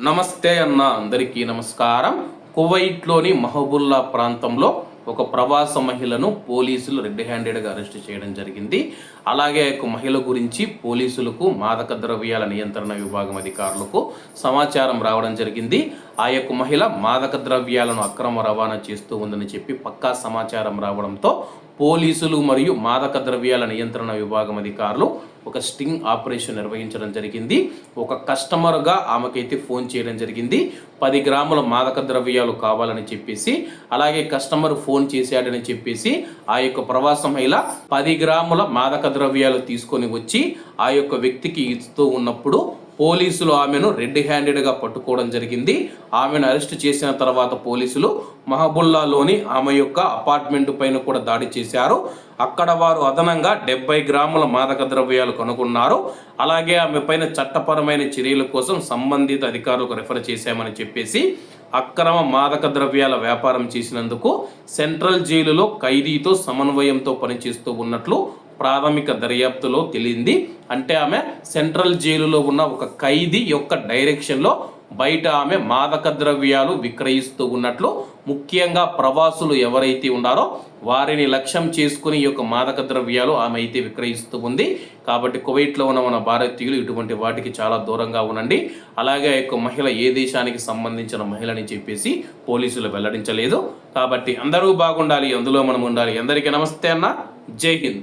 నమస్తే అన్న అందరికీ నమస్కారం. కువైట్లోని మహబుల్లా ప్రాంతంలో ఒక ప్రవాస మహిళను పోలీసులు రెడ్ హ్యాండెడ్గా అరెస్ట్ చేయడం జరిగింది. అలాగే ఒక మహిళ గురించి పోలీసులకు మాదక ద్రవ్యాల నియంత్రణ విభాగం అధికారులకు సమాచారం రావడం జరిగింది. ఆ యొక్క మహిళ మాదక ద్రవ్యాలను అక్రమ రవాణా చేస్తూ ఉందని చెప్పి పక్కా సమాచారం రావడంతో పోలీసులు మరియు మాదక ద్రవ్యాల నియంత్రణ విభాగం అధికారులు ఒక స్టింగ్ ఆపరేషన్ నిర్వహించడం జరిగింది. ఒక కస్టమర్గా ఆమెకైతే ఫోన్ చేయడం జరిగింది. పది గ్రాముల మాదక ద్రవ్యాలు కావాలని చెప్పేసి అలాగే కస్టమర్ ఫోన్ చేశాడని చెప్పేసి ఆ యొక్క ప్రవాస మహిళ పది గ్రాముల మాదక ద్రవ్యాలు తీసుకొని వచ్చి ఆ యొక్క వ్యక్తికి ఇస్తూ ఉన్నప్పుడు పోలీసులు ఆమెను రెడ్ హ్యాండెడ్గా పట్టుకోవడం జరిగింది. ఆమెను అరెస్ట్ చేసిన తర్వాత పోలీసులు మహబుల్లాలోని ఆమె యొక్క అపార్ట్మెంట్ పైన కూడా దాడి చేశారు. అక్కడ వారు అదనంగా డెబ్బై గ్రాముల మాదక ద్రవ్యాలు కనుగొన్నారు. అలాగే ఆమె పైన చట్టపరమైన చర్యల కోసం సంబంధిత అధికారులకు రెఫర్ చేశామని చెప్పేసి అక్రమ మాదక ద్రవ్యాల వ్యాపారం చేసినందుకు సెంట్రల్ జైలులో ఖైదీతో సమన్వయంతో పనిచేస్తూ ఉన్నట్లు ప్రాథమిక దర్యాప్తులో తెలియంది అంటే ఆమె సెంట్రల్ జైలులో ఉన్న ఒక ఖైదీ యొక్క డైరెక్షన్లో బయట ఆమె మాదక ద్రవ్యాలు విక్రయిస్తూ ఉన్నట్లు ముఖ్యంగా ప్రవాసులు ఎవరైతే ఉన్నారో వారిని లక్ష్యం చేసుకుని ఈ యొక్క మాదక ద్రవ్యాలు ఆమె అయితే విక్రయిస్తూ ఉంది. కాబట్టి కువైట్లో ఉన్న మన భారతీయులు ఇటువంటి వాటికి చాలా దూరంగా ఉండండి. అలాగే ఆ యొక్క మహిళ ఏ దేశానికి సంబంధించిన మహిళని చెప్పేసి పోలీసులు వెల్లడించలేదు. కాబట్టి అందరూ బాగుండాలి అందులో మనం ఉండాలి. అందరికీ నమస్తే అన్న. జై హింద్.